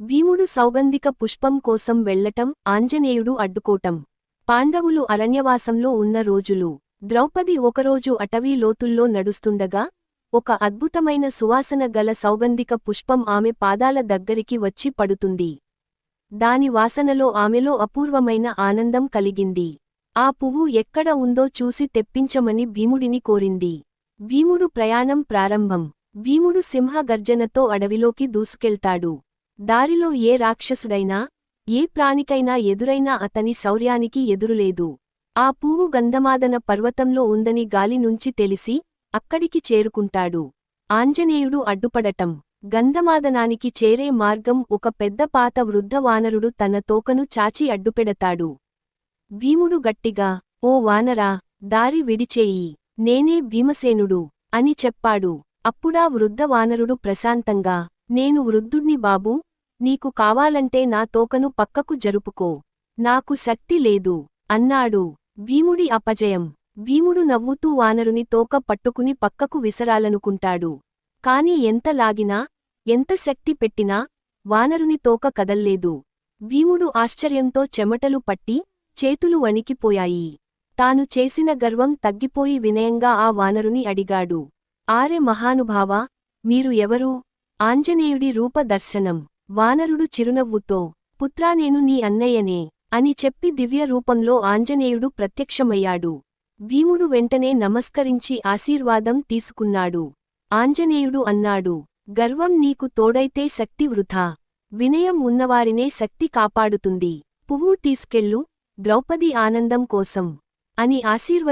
భీముడు సౌగంధిక పుష్పం కోసం వెళ్ళటం ఆంజనేయుడు అడ్డుకోటం. పాండవులు అరణ్యవాసంలో ఉన్న రోజులు. ద్రౌపది ఒకరోజు అటవీ లోతుల్లో నడుస్తుండగా ఒక అద్భుతమైన సువాసన గల సౌగంధిక పుష్పం ఆమె పాదాల దగ్గరికి వచ్చి పడుతుంది. దాని వాసనలో ఆమెలో అపూర్వమైన ఆనందం కలిగింది. ఆ పువ్వు ఎక్కడ ఉందో చూసి తెప్పించమని భీముడిని కోరింది. భీముడు ప్రయాణం ప్రారంభం. భీముడు సింహ గర్జనతో అడవిలోకి దూసుకెళ్తాడు. దారిలో ఏ రాక్షసుడైనా ఏ ప్రాణికైనా ఎదురైనా అతని శౌర్యానికి ఎదురులేదు. ఆ పువ్వు గంధమాదన పర్వతంలో ఉందని గాలి నుంచి తెలిసి అక్కడికి చేరుకుంటాడు. ఆంజనేయుడు అడ్డుపడటం. గంధమాదనానికి చేరే మార్గం ఒక పెద్ద పాత వృద్ధ వానరుడు తన తోకను చాచి అడ్డుపెడతాడు. భీముడు గట్టిగా ఓ వానరా దారి విడిచేయి. నేనే భీమసేనుడు అని చెప్పాడు. అప్పుడా వృద్ధ వానరుడు ప్రశాంతంగా నేను వృద్ధుణ్ణి బాబూ నీకు కావాలంటే నా తోకను పక్కకు జరుపుకో. నాకు శక్తి లేదు. అన్నాడు. భీముడి అపజయం. భీముడు నవ్వుతూ వానరుని తోక పట్టుకుని పక్కకు విసరాలనుకుంటాడు. కాని ఎంత లాగినా ఎంత శక్తి పెట్టినా వానరుని తోక కదల్లేదు. భీముడు ఆశ్చర్యంతో చెమటలు పట్టి చేతులు వణికిపోయాయి. తాను చేసిన గర్వం తగ్గిపోయి వినయంగా ఆ వానరుని అడిగాడు. ఆరె మహానుభావా మీరు ఎవరు? ఆంజనేయుడి రూప దర్శనం వానరుడు చిరునవ్వుతో పుత్రా నేను నీ అన్నయ్యనే అని చెప్పి దివ్య రూపంలో ఆంజనేయుడు ప్రత్యక్షమయ్యాడు. భీముడు వెంటనే నమస్కరించి ఆశీర్వాదం తీసుకున్నాడు. ఆంజనేయుడు అన్నాడు గర్వం నీకు తోడైతే శక్తి వృథా వినయం ఉన్నవారినే శక్తి కాపాడుతుంది. పువ్వు తీసుకెళ్ళు ద్రౌపది ఆనందం కోసం అని ఆశీర్వ